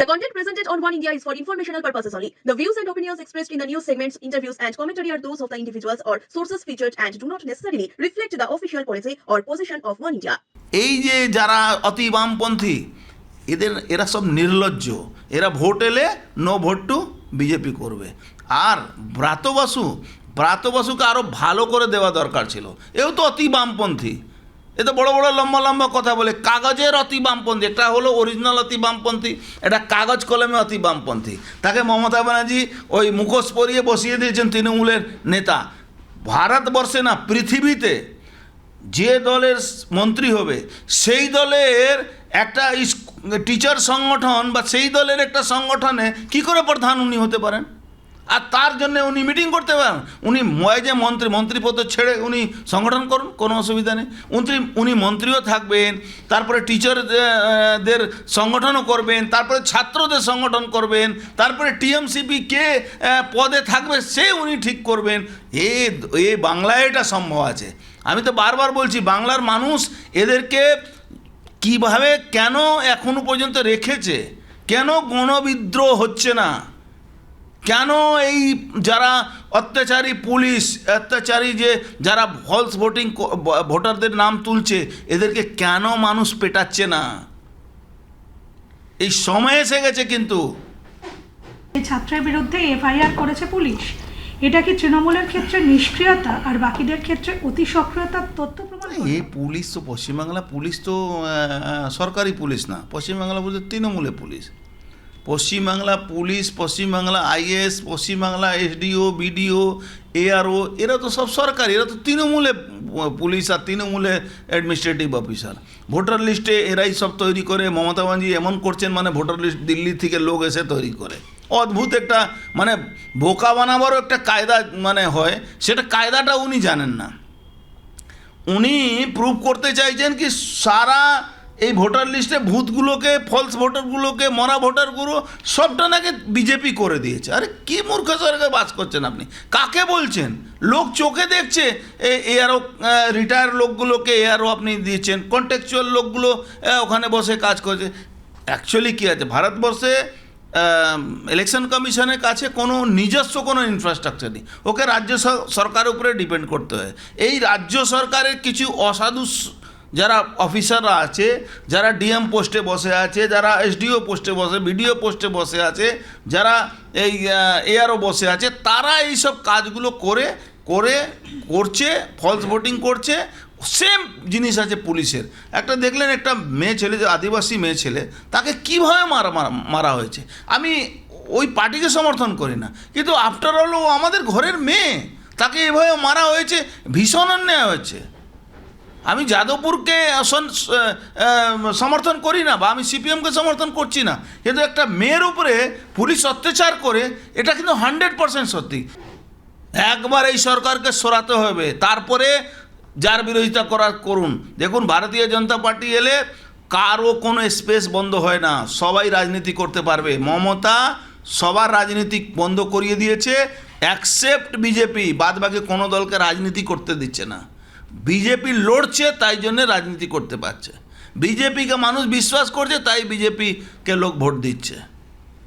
The content presented on One India is for informational purposes only. The views and opinions expressed in the news segments, interviews, and commentary are those of the individuals or sources featured and do not necessarily reflect the official policy or position of One India. এই যে যারা অতি বামপন্থী এদের এরা সব নির্লজ্জ এরা ভোট এলে নো ভোট টু বিজেপি করবে আর ব্রাত বসু ব্রাত বসুকে আরও ভালো করে দেওয়া দরকার ছিল এও তো অতি বামপন্থী এ তো বড় বড় লম্বা লম্বা কথা বলে। কাগজের অতি বামপন্থী একটা হলো অরিজিনাল অতি বামপন্থী, এটা কাগজ কলমে অতি বামপন্থী। তাকে মমতা ব্যানার্জি ওই মুখোশ পরিয়ে বসিয়ে দিয়েছেন তৃণমূলের নেতা। ভারতবর্ষে না, পৃথিবীতে যে দলের মন্ত্রী হবে, সেই দলের একটা টিচার সংগঠন বা সেই দলের একটা সংগঠনে কি করে প্রধান উনি হতে পারেন? আর তার জন্য উনি মিটিং করতে পারেন। উনি ময় যে মন্ত্রী, মন্ত্রীপদ ছেড়ে উনি সংগঠন করুন, কোনো অসুবিধা নেই। উনি উনি মন্ত্রীও থাকবেন, তারপরে টিচারদের সংগঠনও করবেন, তারপরে ছাত্রদের সংগঠন করবেন, তারপরে টিএমসিপি কে পদে থাকবে, সে উনি ঠিক করবেন। এ এ বাংলায় এটা সম্ভব আছে। আমি তো বারবার বলছি, বাংলার মানুষ এদেরকে কীভাবে, কেন এখনও পর্যন্ত রেখেছে? কেন গণবিদ্রোহ হচ্ছে না? কেন এই যারা অত্যাচারী পুলিশ অত্যাচারী যে যারা ফলস ভোটিং ভোটারদের নাম তুলছে এদেরকে কেন মানুষ পেটাচ্ছে না? এই সময় এসে গেছে কিন্তু। এই ছাত্রের বিরুদ্ধে এফআইআর করেছে পুলিশ। এটা কি তৃণমূলের ক্ষেত্রে নিষ্ক্রিয়তা আর বাকিদের ক্ষেত্রে অতি সক্রিয়তার তথ্য প্রমাণ? এই পুলিশ তো পশ্চিমবাংলা পুলিশ তো সরকারি পুলিশ না। পশ্চিমবাংলা বলতে তৃণমূলের police. Paschimbangla police, Paschimbangla IAS, Paschimbangla SDO, BDO, ARO, এরা তো সব সরকারি, এরা তো তৃণমূলে পুলিশ আর তৃণমূলে অ্যাডমিনিস্ট্রেটিভ অফিসার ভোটার লিস্টে এরাই সব তৈরি করে, মমতা ব্যানার্জি এমন করছেন মানে ভোটার লিস্ট দিল্লি থেকে লোক এসে তৈরি করে। অদ্ভুত একটা মানে বোকা বানাবারও একটা কায়দা মানে হয়, সেটা কায়দাটা উনি জানেন না। উনি প্রুভ করতে চাইছেন কি সারা এই ভোটার লিস্টে ভূতগুলোকে ফলস ভোটারগুলোকে, মরা ভোটারগুলো, সবটা নাকি বিজেপি করে দিয়েছে। আরে কি মূর্খ সরকার বাস করছেন আপনি? কাকে বলছেন? লোক চোখে দেখছে, এ আরও রিটায়ার লোকগুলোকে, এ আরও আপনি দিয়েছেন। কন্টেকচুয়াল লোকগুলো ওখানে বসে কাজ করছে। অ্যাকচুয়ালি কী আছে? ভারতবর্ষে ইলেকশন কমিশনের কাছে কোনো নিজস্ব কোনো ইনফ্রাস্ট্রাকচার নেই। ওকে রাজ্য সরকারের উপরে ডিপেন্ড করতে হয়। এই রাজ্য সরকারের কিছু অসাধু যারা অফিসাররা আছে, যারা ডিএম পোস্টে বসে আছে, যারা এসডিও পোস্টে বসে, বিডিও পোস্টে বসে আছে, যারা এই এআরও বসে আছে, তারা এই সব কাজগুলো করে করে, করছে ফলস ভোটিং করছে সেম জিনিস আছে পুলিশের। একটা দেখলেন একটা মেয়ে ছেলে, যে আদিবাসী মেয়ে ছেলে, তাকে কীভাবে মারা মারা হয়েছে? আমি ওই পার্টিকে সমর্থন করি না। কিন্তু আফটার অল ও আমাদের ঘরের মেয়ে, তাকে এভাবে মারা হয়েছে, ভীষণ অন্যায় হয়েছে। আমি যাদবপুরকে সন- আহ, আহ, সমর্থন করি না বা আমি সিপিএমকে সমর্থন করছি না। কিন্তু একটা মেয়ের উপরে পুলিশ অত্যাচার করে এটা কিন্তু হান্ড্রেড পার্সেন্ট সত্যি। একবার এই সরকারকে সরাতে হবে তারপরে যার বিরোধিতা করার করুন। দেখুন ভারতীয় জনতা পার্টি এলে কারও কোনো স্পেস বন্ধ হয় না সবাই রাজনীতি করতে পারবে। মমতা সবার রাজনীতি বন্ধ করিয়ে দিয়েছে অ্যাকসেপ্ট বিজেপি বাদ বাকি কোনো দলকে রাজনীতি করতে দিচ্ছে না। বিজেপি লড়ছে, তাই জন্য রাজনীতি করতে পারছে। বিজেপিকে মানুষ বিশ্বাস করছে, তাই বিজেপিকে লোক ভোট দিচ্ছে।